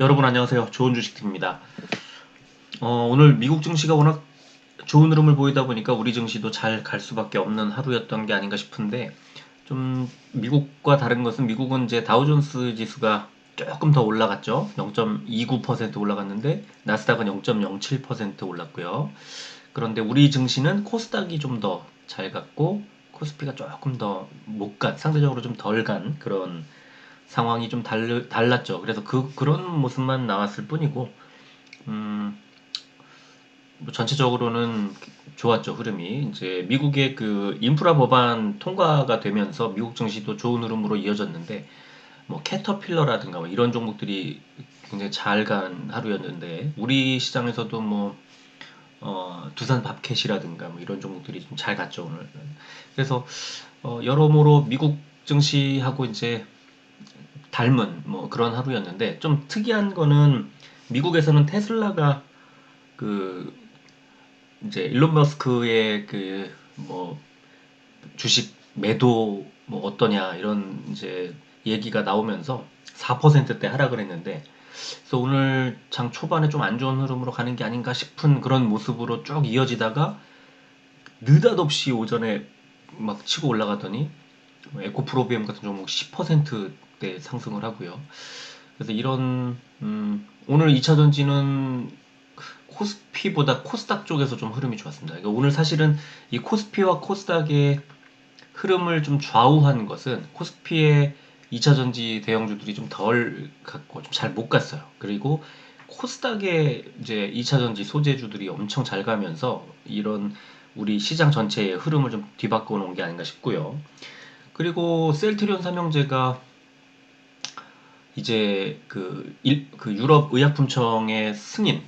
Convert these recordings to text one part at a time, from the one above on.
여러분 안녕하세요. 좋은 주식팀입니다. 어, 오늘 미국 증시가 워낙 좋은 흐름을 보이다 보니까 우리 증시도 잘 갈 수밖에 없는 하루였던 게 아닌가 싶은데 좀 미국과 다른 것은 미국은 이제 다우존스 지수가 조금 더 올라갔죠. 0.29% 올라갔는데 나스닥은 0.07% 올랐고요. 그런데 우리 증시는 코스닥이 좀 더 잘 갔고 코스피가 조금 더 못 간, 상대적으로 좀 덜 간 그런 상황이 좀 달, 달랐죠. 그래서 그, 그런 모습만 나왔을 뿐이고, 음, 뭐 전체적으로는 좋았죠, 흐름이. 이제 미국의 그 인프라 법안 통과가 되면서 미국 증시도 좋은 흐름으로 이어졌는데, 뭐 캐터필러라든가 뭐 이런 종목들이 굉장히 잘 간 하루였는데, 우리 시장에서도 뭐, 어, 두산 밥캣이라든가 뭐 이런 종목들이 좀 잘 갔죠, 오늘. 그래서, 어, 여러모로 미국 증시하고 이제 닮은 뭐 그런 하루였는데 좀 특이한 거는 미국에서는 테슬라가 그 이제 일론 머스크의 그 뭐 주식 매도 뭐 어떠냐 이런 이제 얘기가 나오면서 4%대 하락을 했는데 그래서 오늘 장 초반에 좀 안 좋은 흐름으로 가는 게 아닌가 싶은 그런 모습으로 쭉 이어지다가 느닷없이 오전에 막 치고 올라가더니 에코프로비엠 같은 종목 10% 대 상승을 하고요. 그래서 이런 음, 오늘 2차 전지는 코스피보다 코스닥 쪽에서 좀 흐름이 좋았습니다. 그러니까 오늘 사실은 이 코스피와 코스닥의 흐름을 좀 좌우한 것은 코스피의 2차 전지 대형주들이 좀 덜 갔고 좀 잘 못 갔어요. 그리고 코스닥의 이제 2차 전지 소재주들이 엄청 잘 가면서 이런 우리 시장 전체의 흐름을 좀 뒤바꿔 놓은 게 아닌가 싶고요. 그리고 셀트리온 삼형제가 이제 그, 일, 그 유럽 의약품청의 승인,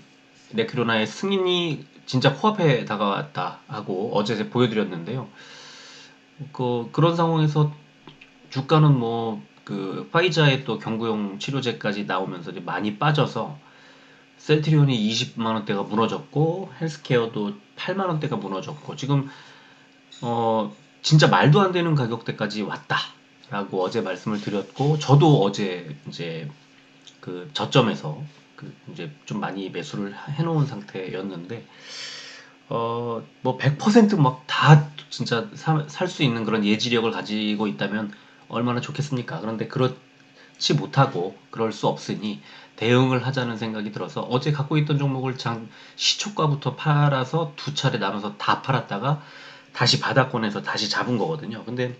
네크로나의 승인이 진짜 코앞에 다가왔다 하고 어제 보여드렸는데요. 그, 그런 상황에서 주가는 뭐, 그, 파이자의 또 경구용 치료제까지 나오면서 이제 많이 빠져서 셀트리온이 20만 원대가 무너졌고, 헬스케어도 8만 원대가 무너졌고, 지금, 어, 진짜 말도 안 되는 가격대까지 왔다 라고 어제 말씀을 드렸고 저도 어제 이제 그 저점에서 그 이제 좀 많이 매수를 해놓은 상태였는데 어 뭐 100%막 다 진짜 살 수 있는 그런 예지력을 가지고 있다면 얼마나 좋겠습니까? 그런데 그렇지 못하고 그럴 수 없으니 대응을 하자는 생각이 들어서 어제 갖고 있던 종목을 장 시초가부터 팔아서 두 차례 나눠서 다 팔았다가 다시 바닥권에서 다시 잡은 거거든요. 근데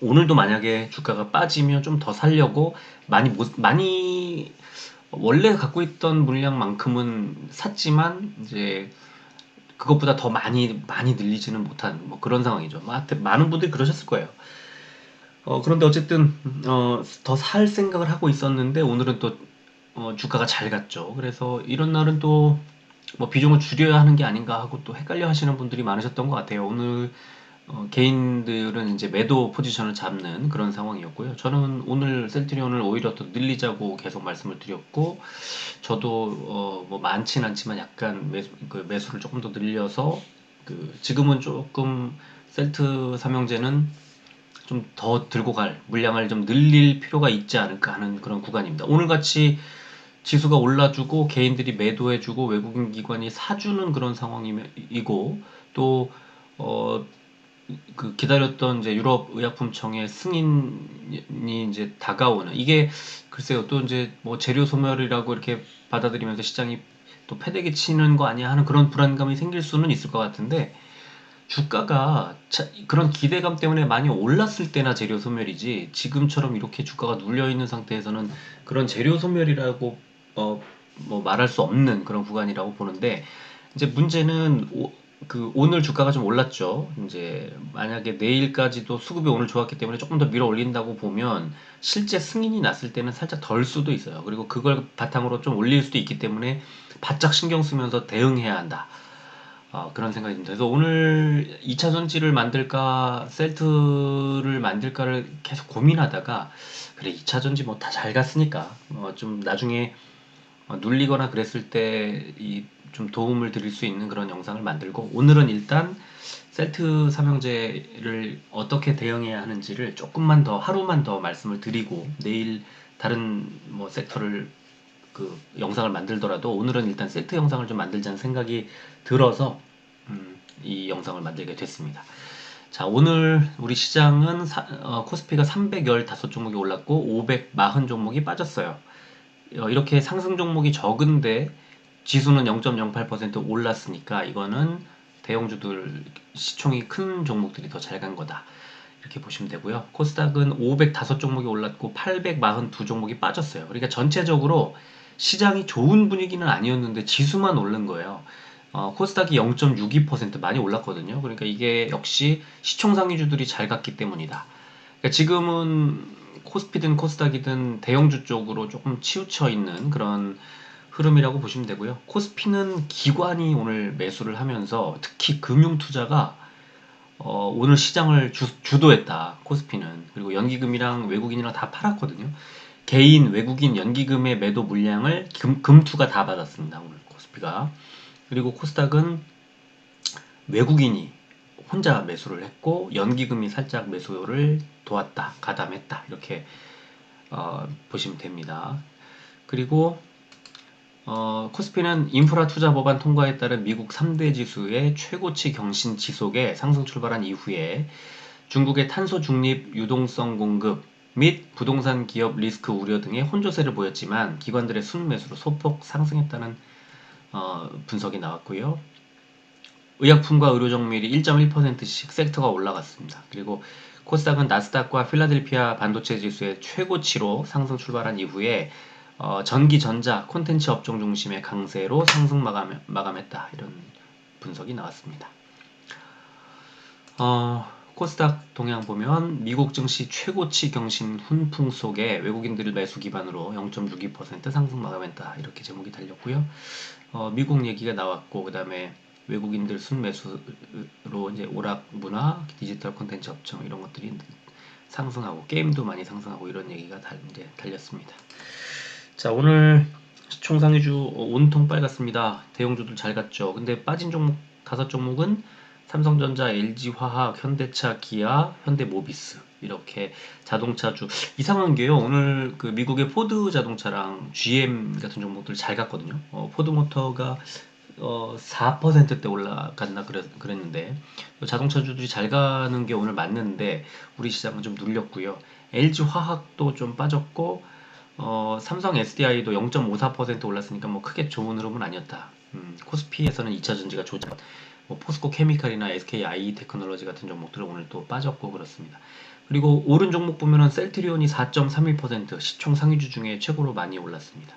오늘도 만약에 주가가 빠지면 좀 더 살려고 많이 못, 많이 원래 갖고 있던 물량만큼은 샀지만 이제 그것보다 더 많이 많이 늘리지는 못한 뭐 그런 상황이죠. 뭐 많은 분들이 그러셨을 거예요. 어, 그런데 어쨌든 어, 더 살 생각을 하고 있었는데 오늘은 또 어, 주가가 잘 갔죠. 그래서 이런 날은 또 뭐 비중을 줄여야 하는 게 아닌가 하고 또 헷갈려 하시는 분들이 많으셨던 것 같아요. 오늘 어, 개인들은 이제 매도 포지션을 잡는 그런 상황이었고요. 저는 오늘 셀트리온을 오히려 더 늘리자고 계속 말씀을 드렸고, 저도 어, 뭐 많진 않지만 약간 매수, 그 매수를 조금 더 늘려서 그 지금은 조금 셀트 삼형제는 좀 더 들고 갈 물량을 좀 늘릴 필요가 있지 않을까 하는 그런 구간입니다. 오늘 같이 지수가 올라주고 개인들이 매도해주고 외국인 기관이 사주는 그런 상황이고 또 어, 그 기다렸던 이제 유럽 의약품청의 승인이 이제 다가오는. 이게 글쎄요 또 이제 뭐 재료 소멸이라고 이렇게 받아들이면서 시장이 또 패대기 치는 거 아니야 하는 그런 불안감이 생길 수는 있을 것 같은데 주가가 자, 그런 기대감 때문에 많이 올랐을 때나 재료 소멸이지 지금처럼 이렇게 주가가 눌려 있는 상태에서는 그런 재료 소멸이라고 어, 뭐 말할 수 없는 그런 구간이라고 보는데 이제 문제는 오, 그 오늘 주가가 좀 올랐죠. 이제 만약에 내일까지도 수급이 오늘 좋았기 때문에 조금 더 밀어 올린다고 보면 실제 승인이 났을 때는 살짝 덜 수도 있어요. 그리고 그걸 바탕으로 좀 올릴 수도 있기 때문에 바짝 신경 쓰면서 대응해야 한다. 어, 그런 생각이 듭니다. 그래서 오늘 2차 전지를 만들까 셀트를 만들까를 계속 고민하다가 그래 2차 전지 뭐 다 잘 갔으니까 어, 좀 나중에 어, 눌리거나 그랬을 때 이 좀 도움을 드릴 수 있는 그런 영상을 만들고 오늘은 일단 셀트 삼형제를 어떻게 대응해야 하는지를 조금만 더 하루만 더 말씀을 드리고 내일 다른 뭐 섹터를 그 영상을 만들더라도 오늘은 일단 세트 영상을 좀 만들자는 생각이 들어서 음, 이 영상을 만들게 됐습니다. 자 오늘 우리 시장은 사, 어, 코스피가 315 종목이 올랐고 540 종목이 빠졌어요. 어, 이렇게 상승 종목이 적은데 지수는 0.08% 올랐으니까 이거는 대형주들 시총이 큰 종목들이 더 잘 간 거다. 이렇게 보시면 되고요. 코스닥은 505종목이 올랐고 842종목이 빠졌어요. 그러니까 전체적으로 시장이 좋은 분위기는 아니었는데 지수만 오른 거예요. 어, 코스닥이 0.62% 많이 올랐거든요. 그러니까 이게 역시 시총 상위주들이 잘 갔기 때문이다. 그러니까 지금은 코스피든 코스닥이든 대형주 쪽으로 조금 치우쳐 있는 그런 흐름이라고 보시면 되고요. 코스피는 기관이 오늘 매수를 하면서 특히 금융 투자가 어, 오늘 시장을 주, 주도했다. 코스피는 그리고 연기금이랑 외국인이랑 다 팔았거든요. 개인 외국인 연기금의 매도 물량을 금, 금투가 다 받았습니다. 오늘 코스피가 그리고 코스닥은 외국인이 혼자 매수를 했고 연기금이 살짝 매수를 도왔다 가담했다 이렇게 어, 보시면 됩니다. 그리고 어, 코스피는 인프라 투자 법안 통과에 따른 미국 3대 지수의 최고치 경신 지속에 상승 출발한 이후에 중국의 탄소 중립 유동성 공급 및 부동산 기업 리스크 우려 등의 혼조세를 보였지만 기관들의 순매수로 소폭 상승했다는 어, 분석이 나왔고요. 의약품과 의료 정밀이 1.1%씩 섹터가 올라갔습니다. 그리고 코스닥은 나스닥과 필라델피아 반도체 지수의 최고치로 상승 출발한 이후에 어, 전기, 전자, 콘텐츠 업종 중심의 강세로 상승 마감, 마감했다. 이런 분석이 나왔습니다. 어, 코스닥 동향 보면 미국 증시 최고치 경신 훈풍 속에 외국인들 매수 기반으로 0.62% 상승 마감했다. 이렇게 제목이 달렸고요. 어, 미국 얘기가 나왔고 그 다음에 외국인들 순매수로 이제 오락 문화, 디지털 콘텐츠 업종 이런 것들이 상승하고 게임도 많이 상승하고 이런 얘기가 달, 이제 달렸습니다. 자 오늘 시총 상위주 온통 빨갛습니다. 대형주들 잘 갔죠. 근데 빠진 종목 다섯 종목은 삼성전자, LG화학, 현대차, 기아, 현대모비스 이렇게 자동차주 이상한 게요. 오늘 그 미국의 포드 자동차랑 GM 같은 종목들 잘 갔거든요. 어, 포드모터가 어, 4%대 올라갔나 그랬, 그랬는데 자동차주들이 잘 가는 게 오늘 맞는데 우리 시장은 좀 눌렸고요. LG 화학도 좀 빠졌고 어, 삼성 SDI도 0.54% 올랐으니까 뭐 크게 좋은 흐름은 아니었다. 음, 코스피에서는 2차 전지가 조작. 뭐 포스코 케미칼이나 SKI 테크놀로지 같은 종목들은 오늘 또 빠졌고 그렇습니다. 그리고 오른 종목 보면은 셀트리온이 4.31% 시총 상위주 중에 최고로 많이 올랐습니다.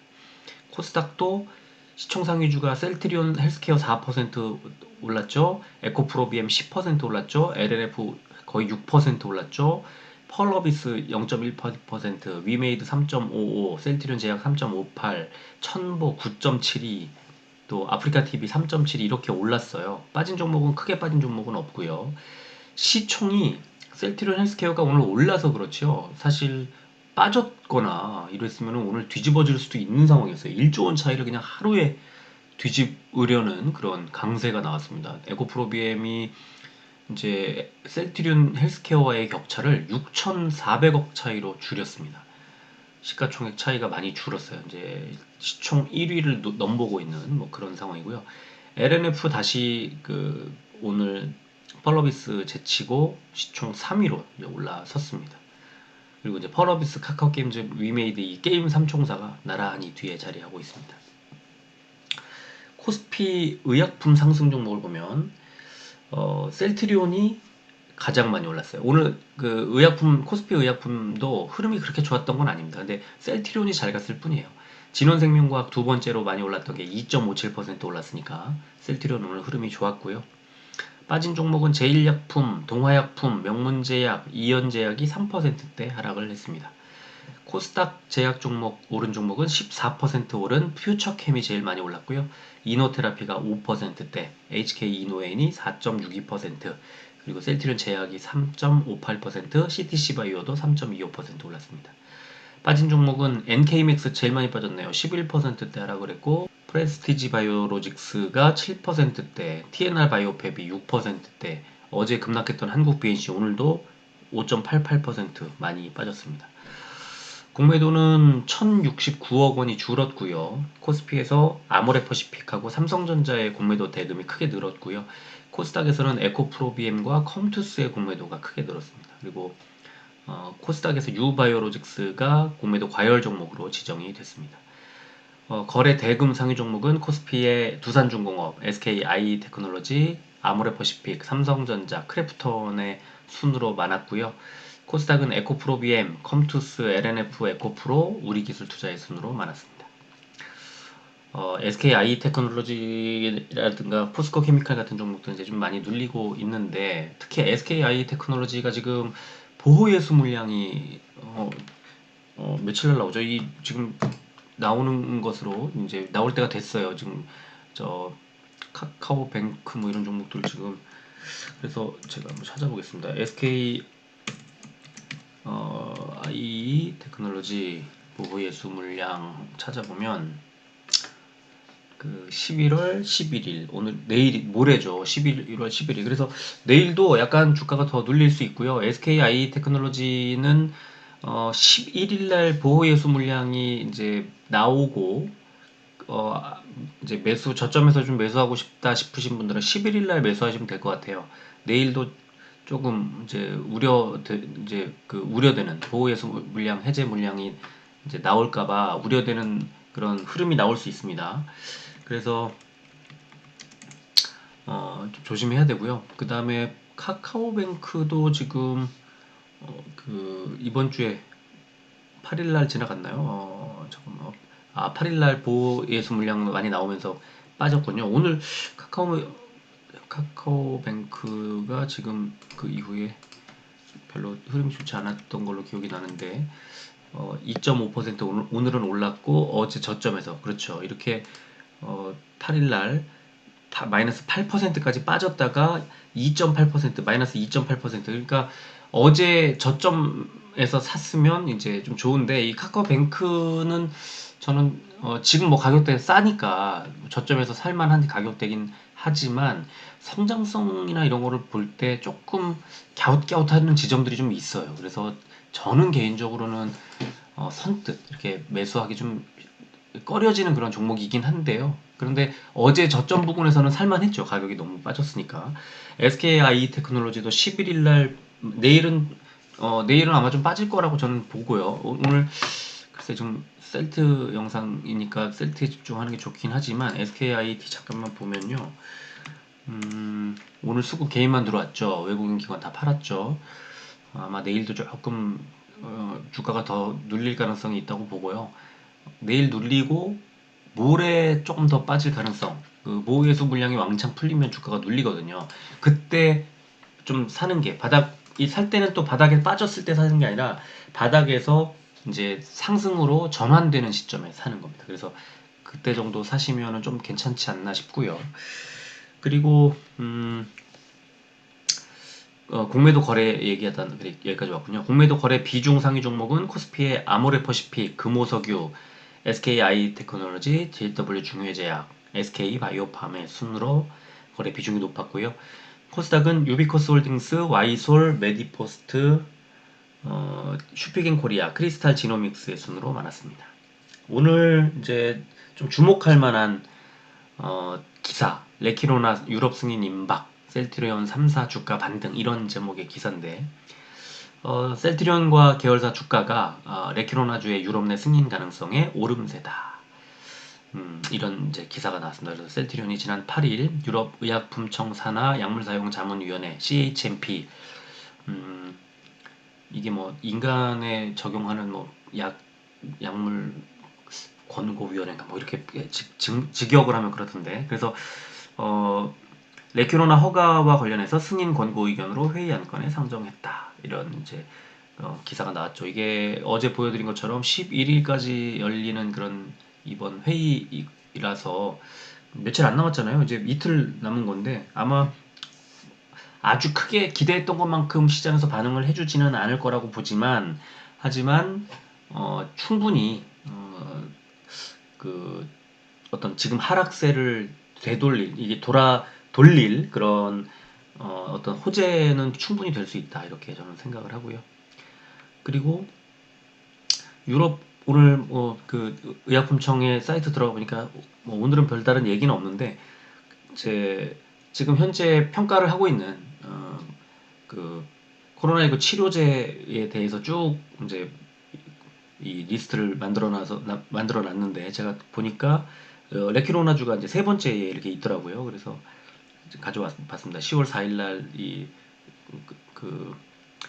코스닥도 시총 상위주가 셀트리온 헬스케어 4% 올랐죠. 에코프로비엠 10% 올랐죠. LNF 거의 6% 올랐죠. 펄러비스 0.18%, 위메이드 3.55, 셀트리온 제약 3.58, 천보 9.72, 또 아프리카 TV 3.7 이렇게 올랐어요. 빠진 종목은 크게 빠진 종목은 없고요. 시총이 셀트리온 헬스케어가 오늘 올라서 그렇죠. 사실 빠졌거나 이랬으면 오늘 뒤집어질 수도 있는 상황이었어요. 1조 원 차이를 그냥 하루에 뒤집으려는 그런 강세가 나왔습니다. 에코프로비엠이 이제 셀트리온 헬스케어와의 격차를 6,400억 차이로 줄였습니다. 시가총액 차이가 많이 줄었어요. 이제 시총 1위를 넘보고 있는 뭐 그런 상황이고요. LNF 다시 그 오늘 펄러비스 제치고 시총 3위로 올라섰습니다. 그리고 이제 펄러비스 카카오 게임즈 위메이드 이 게임 삼총사가 나란히 뒤에 자리하고 있습니다. 코스피 의약품 상승 종목을 보면 어, 셀트리온이 가장 많이 올랐어요. 오늘 그 의약품 코스피 의약품도 흐름이 그렇게 좋았던 건 아닙니다. 근데 셀트리온이 잘 갔을 뿐이에요. 진원생명과학 두 번째로 많이 올랐던 게 2.57% 올랐으니까 셀트리온 오늘 흐름이 좋았고요. 빠진 종목은 제일약품, 동화약품, 명문제약, 이연제약이 3%대 하락을 했습니다. 코스닥 제약 종목 오른 종목은 14% 오른 퓨처캠이 제일 많이 올랐고요. 이노테라피가 5%대, HK 이노엔이 4.62%, 그리고 셀트리온 제약이 3.58%, CTC 바이오도 3.25% 올랐습니다. 빠진 종목은 NK맥스 제일 많이 빠졌네요. 11%대 하락을 했고 프레스티지 바이오로직스가 7%대, TNR 바이오팹이 6%대, 어제 급락했던 한국 BNC 오늘도 5.88% 많이 빠졌습니다. 공매도는 1,069억 원이 줄었고요. 코스피에서 아모레퍼시픽하고 삼성전자의 공매도 대금이 크게 늘었고요. 코스닥에서는 에코프로비엠과 컴투스의 공매도가 크게 늘었습니다. 그리고 어, 코스닥에서 유바이오로직스가 공매도 과열 종목으로 지정이 됐습니다. 어, 거래 대금 상위 종목은 코스피의 두산중공업, SKI 테크놀로지, 아모레퍼시픽, 삼성전자, 크래프톤의 순으로 많았고요. 코스닥은 에코프로비엠, 컴투스, LNF, 에코프로, 우리기술 투자의 순으로 많았습니다. 어, SKI 테크놀로지라든가 포스코 케미칼 같은 종목들은 이제 좀 많이 눌리고 있는데 특히 SKI 테크놀로지가 지금 보호 예수 물량이 어, 어, 며칠 날 나오죠? 이 지금 나오는 것으로 이제 나올 때가 됐어요. 지금 저 카카오뱅크 뭐 이런 종목들 지금 그래서 제가 한번 찾아보겠습니다. SK 어, i 테크놀로지 보호예수 물량 찾아보면 그 11월 11일 오늘 내일 모레죠. 11월 11일 그래서 내일도 약간 주가가 더 눌릴 수 있고요. SKI 테크놀로지는 어 11일 날 보호 예수 물량이 이제 나오고 어 이제 매수 저점에서 좀 매수하고 싶다 싶으신 분들은 11일 날 매수하시면 될 것 같아요. 내일도 조금 이제 우려 이제 그 우려되는 보호 예수 물량 해제 물량이 이제 나올까봐 우려되는 그런 흐름이 나올 수 있습니다. 그래서 어, 좀 조심해야 되고요. 그 다음에 카카오뱅크도 지금 어, 그 이번 주에 8일날 지나갔나요? 어, 잠깐만. 아 8일날 보예수 물량 많이 나오면서 빠졌군요. 오늘 카카오 카카오뱅크가 지금 그 이후에 별로 흐름이 좋지 않았던 걸로 기억이 나는데 어, 2.5% 오늘, 오늘은 올랐고 어제 저점에서 그렇죠. 이렇게 어, 8일 날다 마이너스 8%까지 빠졌다가 2.8% 마이너스 2.8% 그러니까 어제 저점에서 샀으면 이제 좀 좋은데 이 카카오뱅크는 저는 어, 지금 뭐 가격대 싸니까 저점에서 살만한 가격대긴 하지만 성장성이나 이런 거를 볼 때 조금 갸웃갸웃하는 지점들이 좀 있어요. 그래서 저는 개인적으로는 어, 선뜻 이렇게 매수하기 좀 꺼려지는 그런 종목이긴 한데요. 그런데 어제 저점 부분에서는 살만했죠. 가격이 너무 빠졌으니까. SKI 테크놀로지도 11일 날 내일은 어, 내일은 아마 좀 빠질 거라고 저는 보고요. 오늘 글쎄 좀 셀트 영상이니까 셀트에 집중하는 게 좋긴 하지만 SKIT 잠깐만 보면요. 음, 오늘 수급 개인만 들어왔죠. 외국인 기관 다 팔았죠. 아마 내일도 조금 어, 주가가 더 눌릴 가능성이 있다고 보고요. 내일 눌리고 모레 조금 더 빠질 가능성. 그 모의수 물량이 왕창 풀리면 주가가 눌리거든요. 그때 좀 사는 게 바닥 이 살 때는 또 바닥에 빠졌을 때 사는 게 아니라 바닥에서 이제 상승으로 전환되는 시점에 사는 겁니다. 그래서 그때 정도 사시면은 좀 괜찮지 않나 싶고요. 그리고 음, 어, 공매도 거래 얘기하다 여기까지 왔군요. 공매도 거래 비중 상위 종목은 코스피의 아모레퍼시픽, 금호석유, SKI 테크놀로지, JW 중외제약, SK 바이오팜의 순으로 거래 비중이 높았고요. 코스닥은 유비코스 홀딩스, 와이솔, 메디포스트, 어, 슈피겐 코리아, 크리스탈 지노믹스의 순으로 많았습니다. 오늘 이제 좀 주목할 만한 어, 기사, 레키로나 유럽 승인 임박, 셀트리온 3사 주가 반등 이런 제목의 기사인데 어, 셀트리온과 계열사 주가가 어, 레키로나주의 유럽 내 승인 가능성에 오름세다. 음, 이런 이제 기사가 나왔습니다. 그래서 셀트리온이 지난 8일 유럽 의약품청 산하 약물사용 자문위원회 CHMP 음, 이게 뭐 인간에 적용하는 뭐 약 약물 권고위원회인가 뭐 이렇게 직, 직, 직역을 하면 그렇던데 그래서 어 레큐로나 허가와 관련해서 승인 권고 의견으로 회의 안건에 상정했다. 이런 이제 어, 기사가 나왔죠. 이게 어제 보여드린 것처럼 11일까지 열리는 그런 이번 회의라서 며칠 안 남았잖아요. 이제 이틀 남은 건데 아마 아주 크게 기대했던 것만큼 시장에서 반응을 해주지는 않을 거라고 보지만 하지만 어, 충분히 어, 그 어떤 지금 하락세를 되돌릴 이게 돌아 돌릴 그런 어, 어떤 호재는 충분히 될 수 있다 이렇게 저는 생각을 하고요. 그리고 유럽 오늘 뭐 그 의약품청의 사이트 들어가 보니까 뭐 오늘은 별다른 얘기는 없는데 제 지금 현재 평가를 하고 있는 어, 그 코로나19 치료제에 대해서 쭉 이제 이 리스트를 만들어 놔서 만들어 놨는데 제가 보니까 어, 레키로나주가 이제 세 번째에 이렇게 있더라고요. 그래서 가져왔습니다. 10월 4일 날 이 그, 그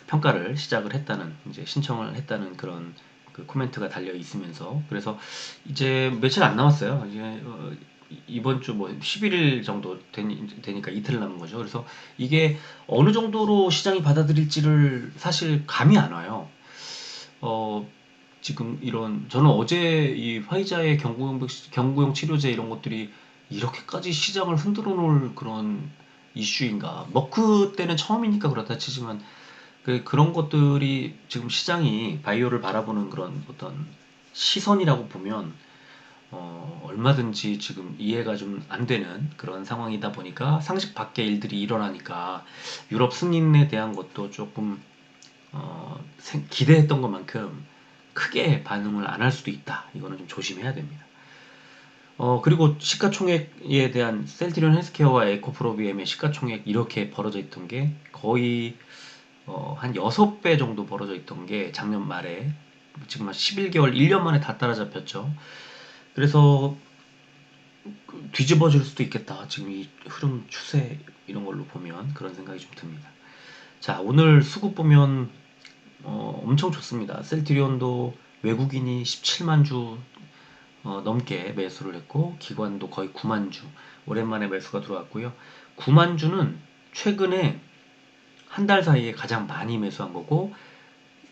평가를 시작을 했다는 이제 신청을 했다는 그런 그 코멘트가 달려 있으면서 그래서 이제 며칠 안 남았어요. 이제 어, 이번 주 뭐 11일 정도 되니, 되니 까 이틀 남은 거죠. 그래서 이게 어느 정도로 시장이 받아들일지를 사실 감이 안 와요. 어, 지금 이런 저는 어제 이 화이자의 경구용 경구용 치료제 이런 것들이 이렇게까지 시장을 흔들어 놓을 그런 이슈인가? 머크 때는 처음이니까 그렇다 치지만 그 그런 것들이 지금 시장이 바이오를 바라보는 그런 어떤 시선이라고 보면 어, 얼마든지 지금 이해가 좀 안 되는 그런 상황이다 보니까 상식 밖의 일들이 일어나니까 유럽 승인에 대한 것도 조금 어, 기대했던 것만큼 크게 반응을 안 할 수도 있다. 이거는 좀 조심해야 됩니다. 어, 그리고 시가총액에 대한 셀트리온 헬스케어와 에코프로비엠의 시가총액 이렇게 벌어져 있던 게 거의 어, 한 6배 정도 벌어져 있던 게 작년 말에 지금 한 11개월, 1년 만에 다 따라잡혔죠. 그래서 뒤집어질 수도 있겠다. 지금 이 흐름 추세 이런 걸로 보면 그런 생각이 좀 듭니다. 자, 오늘 수급 보면 어, 엄청 좋습니다. 셀트리온도 외국인이 17만 주 어, 넘게 매수를 했고 기관도 거의 9만 주 오랜만에 매수가 들어왔고요. 9만 주는 최근에 한 달 사이에 가장 많이 매수한 거고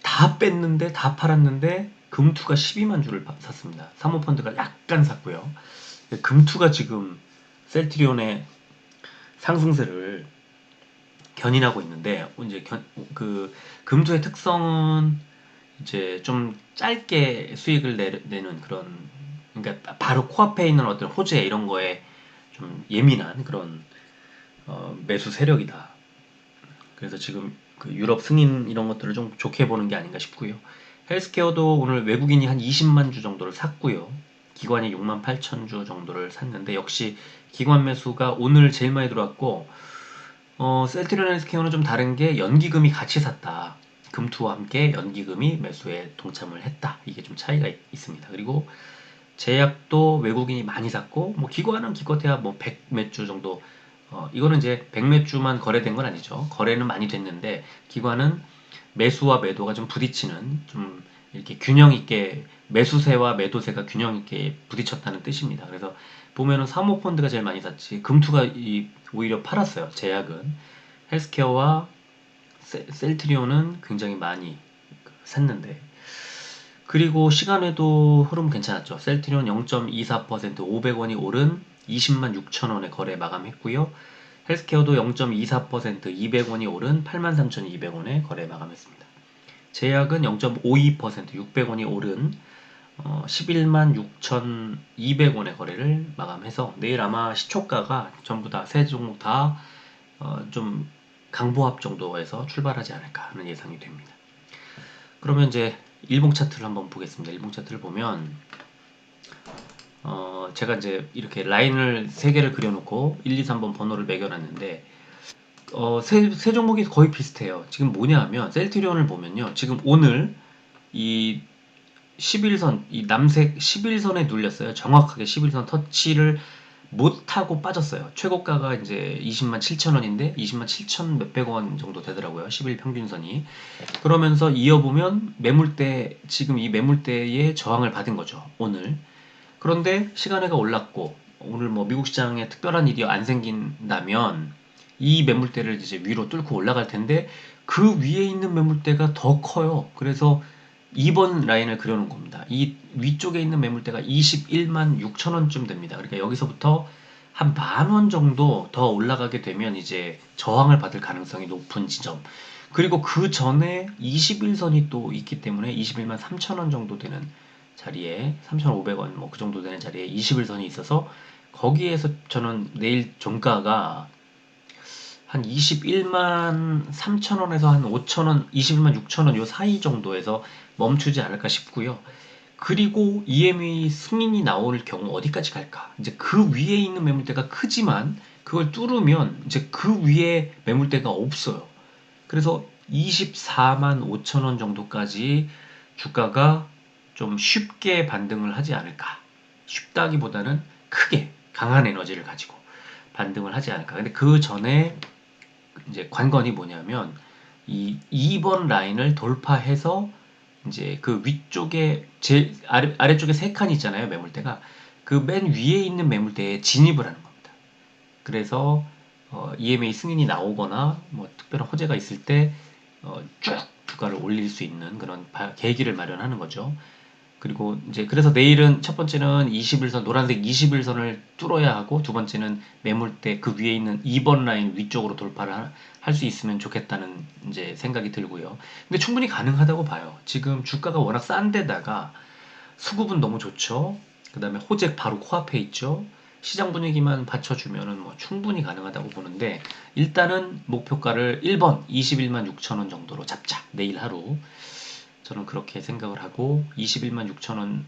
다 뺐는데 다 팔았는데 금투가 12만 주를 샀습니다. 사모펀드가 약간 샀고요. 금투가 지금 셀트리온의 상승세를 견인하고 있는데 이제 견, 그 금투의 특성은 이제 좀 짧게 수익을 내, 내는 그런 그러니까 바로 코앞에 있는 어떤 호재 이런 거에 좀 예민한 그런 어, 매수 세력이다. 그래서 지금 그 유럽 승인 이런 것들을 좀 좋게 보는 게 아닌가 싶고요. 헬스케어도 오늘 외국인이 한 20만 주 정도를 샀고요. 기관이 6만 8천 주 정도를 샀는데 역시 기관 매수가 오늘 제일 많이 들어왔고 어, 셀트리온 헬스케어는 좀 다른 게 연기금이 같이 샀다. 금투와 함께 연기금이 매수에 동참을 했다. 이게 좀 차이가 있, 습니다 그리고 제약도 외국인이 많이 샀고 뭐 기관은 기껏해야 뭐 100몇 주 정도 어, 이거는 이제 100몇 주만 거래된 건 아니죠. 거래는 많이 됐는데 기관은 매수와 매도가 좀 부딪히는 좀 이렇게 균형 있게 매수세와 매도세가 균형 있게 부딪혔다는 뜻입니다. 그래서 보면은 사모펀드가 제일 많이 샀지 금투가 이 오히려 팔았어요. 제약은 헬스케어와 셀, 셀트리온은 굉장히 많이 샀는데 그리고 시간에도 흐름 괜찮았죠. 셀트리온 0.24% 500원이 오른 20만 6천 원에 거래 마감했고요. 헬스케어도 0.24% 200원이 오른 83,200원에 거래 마감했습니다. 제약은 0.52% 600원이 오른 어, 11만 6,200원의 거래를 마감해서 내일 아마 시초가가 전부 다 세 종목 다좀 어, 강보합 정도에서 출발하지 않을까 하는 예상이 됩니다. 그러면 이제 일봉 차트를 한번 보겠습니다. 일봉 차트를 보면 어, 제가 이제 이렇게 라인을 세 개를 그려놓고 1, 2, 3번 번호를 매겨놨는데 어, 세, 세 종목이 거의 비슷해요. 지금 뭐냐 하면 셀트리온을 보면요. 지금 오늘 이 11선, 이 남색 11선에 눌렸어요. 정확하게 11선 터치를 못하고 빠졌어요. 최고가가 이제 20만 7천 원인데 20만 7천 몇백 원 정도 되더라고요. 10일 평균선이. 그러면서 이어보면 매물대, 지금 이 매물대에 저항을 받은 거죠. 오늘. 그런데 시간에가 올랐고 오늘 뭐 미국 시장에 특별한 일이 안 생긴다면 이 매물대를 이제 위로 뚫고 올라갈 텐데 그 위에 있는 매물대가 더 커요. 그래서 2번 라인을 그려놓은 겁니다. 이 위쪽에 있는 매물대가 21만 6천 원쯤 됩니다. 그러니까 여기서부터 한 만 원 정도 더 올라가게 되면 이제 저항을 받을 가능성이 높은 지점. 그리고 그 전에 21선이 또 있기 때문에 21만 3천 원 정도 되는 자리에 3,500원 뭐 그 정도 되는 자리에 21선이 있어서 거기에서 저는 내일 종가가 한 21만 3천 원에서 한 5천 원, 21만 6천 원 요 사이 정도에서 멈추지 않을까 싶고요. 그리고 EMA 승인이 나올 경우 어디까지 갈까? 이제 그 위에 있는 매물대가 크지만 그걸 뚫으면 이제 그 위에 매물대가 없어요. 그래서 24만 5천 원 정도까지 주가가 좀 쉽게 반등을 하지 않을까. 쉽다기보다는 크게 강한 에너지를 가지고 반등을 하지 않을까. 근데 그 전에 이제 관건이 뭐냐면 이 2번 라인을 돌파해서 이제 그 위쪽에 제 아래 아래쪽에 세칸 있잖아요 매물대가 그 맨 위에 있는 매물대에 진입을 하는 겁니다. 그래서 어, EMA 승인이 나오거나 뭐 특별한 호재가 있을 때쭉 어, 주가를 올릴 수 있는 그런 바, 계기를 마련하는 거죠. 그리고 이제 그래서 내일은 첫 번째는 21선 노란색 21선을 뚫어야 하고 두 번째는 매물대 그 위에 있는 2번 라인 위쪽으로 돌파를 할 수 있으면 좋겠다는 이제 생각이 들고요. 근데 충분히 가능하다고 봐요. 지금 주가가 워낙 싼 데다가 수급은 너무 좋죠. 그다음에 호재 바로 코앞에 있죠. 시장 분위기만 받쳐주면은 뭐 충분히 가능하다고 보는데 일단은 목표가를 1번 21만 6천 원 정도로 잡자. 내일 하루. 저는 그렇게 생각을 하고 21만 6천 원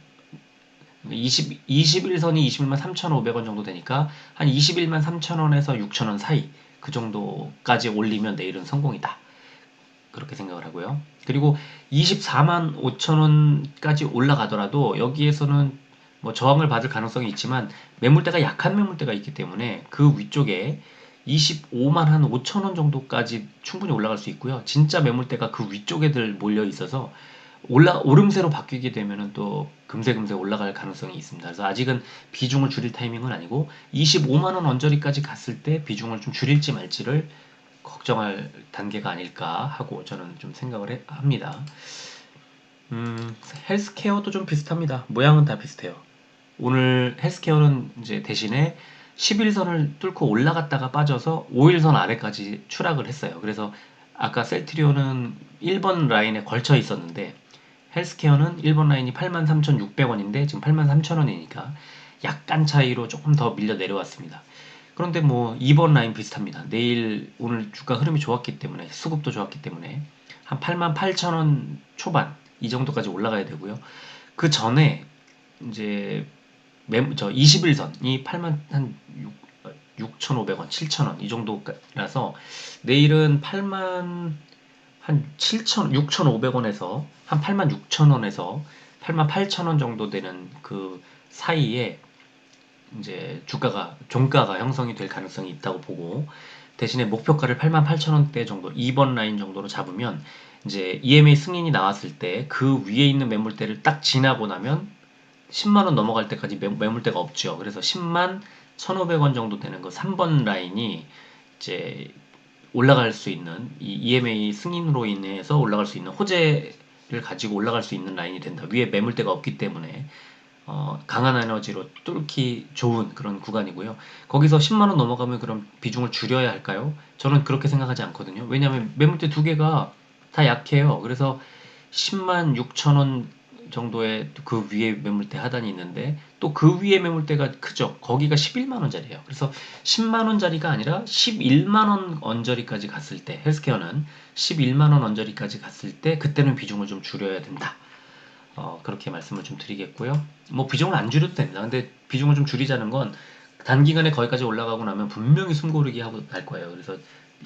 20, 21선이 21만 3,500원 정도 되니까 한 21만 3천원에서 6천원 사이 그 정도까지 올리면 내일은 성공이다. 그렇게 생각을 하고요. 그리고 24만 5천원까지 올라가더라도 여기에서는 뭐 저항을 받을 가능성이 있지만 매물대가 약한 매물대가 있기 때문에 그 위쪽에 25만 한 5천 원 정도까지 충분히 올라갈 수 있고요. 진짜 매물대가 그 위쪽에들 몰려 있어서 올라 오름세로 바뀌게 되면은 또 금세금세 올라갈 가능성이 있습니다. 그래서 아직은 비중을 줄일 타이밍은 아니고 25만 원 언저리까지 갔을 때 비중을 좀 줄일지 말지를 걱정할 단계가 아닐까 하고 저는 좀 생각을 해, 합니다. 음, 헬스케어도 좀 비슷합니다. 모양은 다 비슷해요. 오늘 헬스케어는 이제 대신에 11선을 뚫고 올라갔다가 빠져서 5일선 아래까지 추락을 했어요. 그래서 아까 셀트리온은 1번 라인에 걸쳐 있었는데 헬스케어는 1번 라인이 83,600원인데 지금 83,000원이니까 약간 차이로 조금 더 밀려 내려왔습니다. 그런데 뭐 2번 라인 비슷합니다. 내일 오늘 주가 흐름이 좋았기 때문에 수급도 좋았기 때문에 한 88,000원 초반 이 정도까지 올라가야 되고요. 그 전에 이제 저 21선이 8만 한 6, 6,500원, 7,000원 이 정도라서 내일은 8만 한 7천 6,500원에서 한 8만 6천원에서 8만 8천원 정도 되는 그 사이에 이제 주가가 종가가 형성이 될 가능성이 있다고 보고 대신에 목표가를 8만 8천원대 정도 2번 라인 정도로 잡으면 이제 EMA 승인이 나왔을 때 그 위에 있는 매물대를 딱 지나고 나면 10만 원 넘어갈 때까지 매, 물대가 없죠. 그래서 10만 1,500원 정도 되는 그 3번 라인이 이제 올라갈 수 있는 이 EMA 승인으로 인해서 올라갈 수 있는 호재를 가지고 올라갈 수 있는 라인이 된다. 위에 매물대가 없기 때문에 어, 강한 에너지로 뚫기 좋은 그런 구간이고요. 거기서 10만 원 넘어가면 그럼 비중을 줄여야 할까요? 저는 그렇게 생각하지 않거든요. 왜냐하면 매물대 두 개가 다 약해요. 그래서 10만 6천 원 정도의 그 위에 매물대 하단이 있는데 또 그 위에 매물대가 크죠. 거기가 11만 원짜리예요. 그래서 10만 원짜리가 아니라 11만 원 언저리까지 갔을 때 헬스케어는 11만 원 언저리까지 갔을 때 그때는 비중을 좀 줄여야 된다. 어, 그렇게 말씀을 좀 드리겠고요. 뭐 비중을 안 줄여도 됩니다. 근데 비중을 좀 줄이자는 건 단기간에 거기까지 올라가고 나면 분명히 숨고르기 하고 갈 거예요. 그래서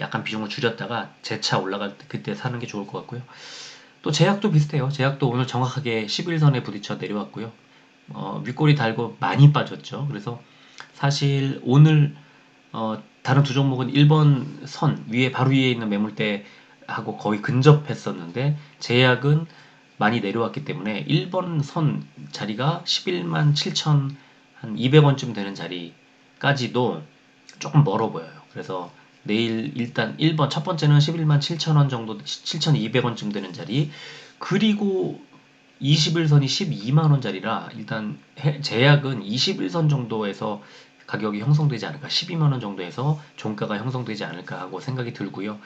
약간 비중을 줄였다가 재차 올라갈 때 그때 사는 게 좋을 것 같고요. 또 제약도 비슷해요. 제약도 오늘 정확하게 11선에 부딪혀 내려왔고요. 어, 윗골이 달고 많이 빠졌죠. 그래서 사실 오늘 어, 다른 두 종목은 1번 선 위에 바로 위에 있는 매물대하고 거의 근접했었는데 제약은 많이 내려왔기 때문에 1번 선 자리가 11만 7천 한 200원쯤 되는 자리까지도 조금 멀어 보여요. 그래서 내일 일단 1번 첫 번째는 11만 7천원 정도 7,200원쯤 되는 자리. 그리고 21선이 12만원짜리라 일단 제약은 21선 정도에서 가격이 형성되지 않을까. 12만원 정도에서 종가가 형성되지 않을까 하고 생각이 들고요.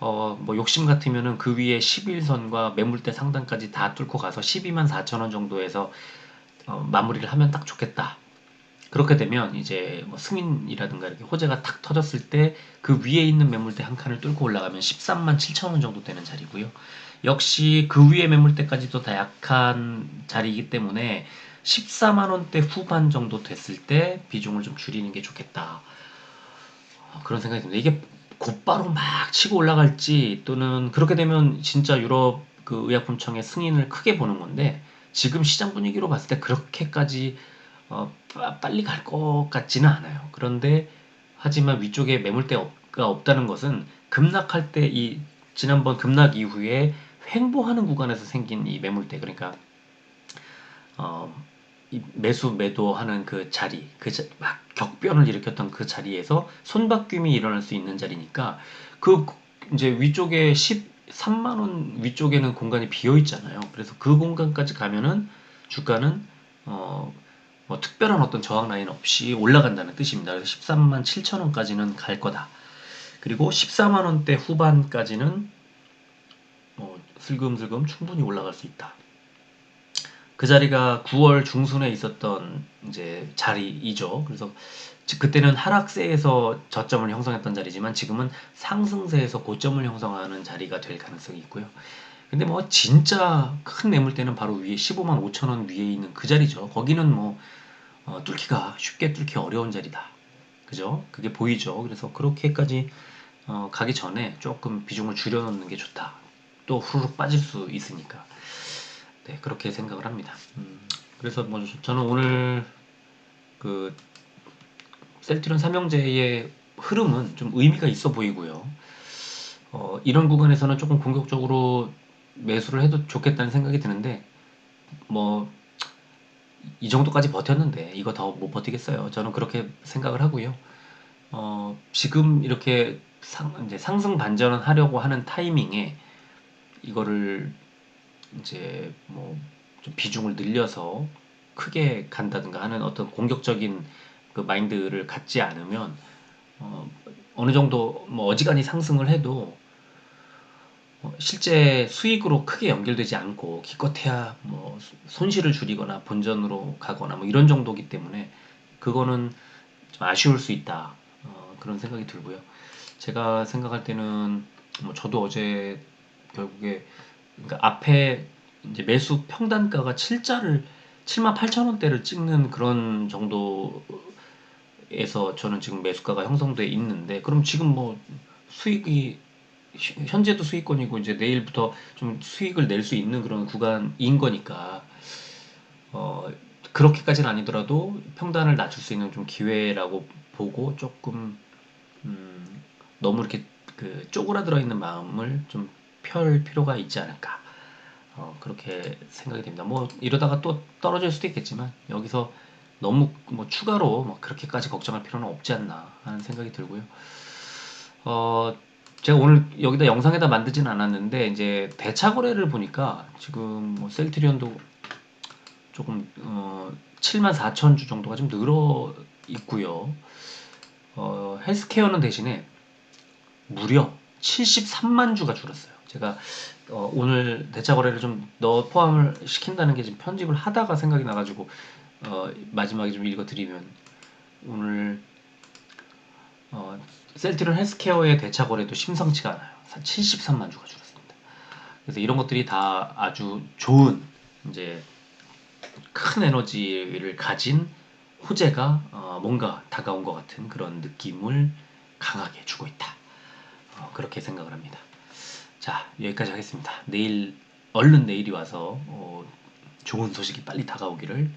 어, 뭐 욕심 같으면은 그 위에 11선과 매물대 상단까지 다 뚫고 가서 12만 4천원 정도에서 어, 마무리를 하면 딱 좋겠다 그렇게 되면 이제 뭐 승인이라든가 이렇게 호재가 탁 터졌을 때 그 위에 있는 매물대 한 칸을 뚫고 올라가면 13만 7천 원 정도 되는 자리고요. 역시 그 위에 매물대까지도 다 약한 자리이기 때문에 14만 원대 후반 정도 됐을 때 비중을 좀 줄이는 게 좋겠다. 어, 그런 생각이 듭니다. 이게 곧바로 막 치고 올라갈지 또는 그렇게 되면 진짜 유럽 그 의약품청의 승인을 크게 보는 건데 지금 시장 분위기로 봤을 때 그렇게까지 어, 빨리 갈 것 같지는 않아요. 그런데 하지만 위쪽에 매물대가 없다는 것은 급락할 때 이 지난번 급락 이후에 횡보하는 구간에서 생긴 이 매물대 그러니까 어, 매수 매도하는 그 자리 그 막 격변을 일으켰던 그 자리에서 손바뀜이 일어날 수 있는 자리니까 그 이제 위쪽에 13만 원 위쪽에는 공간이 비어 있잖아요. 그래서 그 공간까지 가면은 주가는 어, 뭐 특별한 어떤 저항 라인 없이 올라간다는 뜻입니다. 그래서 13만 7천 원까지는 갈 거다. 그리고 14만 원대 후반까지는 뭐 슬금슬금 충분히 올라갈 수 있다. 그 자리가 9월 중순에 있었던 이제 자리이죠. 그래서 그때는 하락세에서 저점을 형성했던 자리지만 지금은 상승세에서 고점을 형성하는 자리가 될 가능성이 있고요. 근데 뭐 진짜 큰 매물대는 바로 위에 15만 5천 원 위에 있는 그 자리죠. 거기는 뭐 어, 뚫기가 쉽게 뚫기 어려운 자리다. 그죠? 그게 보이죠. 그래서 그렇게까지 어, 가기 전에 조금 비중을 줄여놓는 게 좋다. 또 후루룩 빠질 수 있으니까. 네, 그렇게 생각을 합니다. 음, 그래서 뭐 저는 오늘 그 셀트리온 삼형제의 흐름은 좀 의미가 있어 보이고요. 어, 이런 구간에서는 조금 공격적으로 매수를 해도 좋겠다는 생각이 드는데 뭐 이 정도까지 버텼는데 이거 더 못 버티겠어요. 저는 그렇게 생각을 하고요. 어, 지금 이렇게 상, 이제 상승 반전을 하려고 하는 타이밍에 이거를 이제 뭐 좀 비중을 늘려서 크게 간다든가 하는 어떤 공격적인 그 마인드를 갖지 않으면 어, 어느 정도 뭐 어지간히 상승을 해도 어, 실제 수익으로 크게 연결되지 않고 기껏해야 뭐 손실을 줄이거나 본전으로 가거나 뭐 이런 정도기 때문에 그거는 좀 아쉬울 수 있다 어, 그런 생각이 들고요. 제가 생각할 때는 뭐 저도 어제 결국에 그러니까 앞에 이제 매수 평단가가 7자를 7만 8천 원대를 찍는 그런 정도에서 저는 지금 매수가가 형성돼 있는데 그럼 지금 뭐 수익이 현재도 수익권이고 이제 내일부터 좀 수익을 낼 수 있는 그런 구간인 거니까 어 그렇게까지는 아니더라도 평단을 낮출 수 있는 좀 기회라고 보고 조금 음 너무 이렇게 그 쪼그라들어 있는 마음을 좀 펼 필요가 있지 않을까 어, 그렇게 생각이 됩니다. 뭐 이러다가 또 떨어질 수도 있겠지만 여기서 너무 뭐 추가로 뭐 그렇게까지 걱정할 필요는 없지 않나 하는 생각이 들고요. 어, 제가 오늘 여기다 영상에다 만들진 않았는데 이제 대차 거래를 보니까 지금 뭐 셀트리온도 조금 어, 7만 4천 주 정도가 좀 늘어 있고요. 어, 헬스케어는 대신에 무려 73만 주가 줄었어요. 제가 어, 오늘 대차 거래를 좀 넣어 포함을 시킨다는 게 지금 편집을 하다가 생각이 나가지고 어, 마지막에 좀 읽어드리면 오늘 어, 셀트리온 헬스케어의 대차 거래도 심상치가 않아요. 73만 주가 줄었습니다. 그래서 이런 것들이 다 아주 좋은 이제 큰 에너지를 가진 호재가 어, 뭔가 다가온 것 같은 그런 느낌을 강하게 주고 있다. 어, 그렇게 생각을 합니다. 자 여기까지 하겠습니다. 내일 얼른 내일이 와서 어, 좋은 소식이 빨리 다가오기를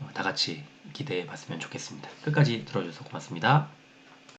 어, 다 같이 기대해 봤으면 좋겠습니다. 끝까지 들어줘서 고맙습니다.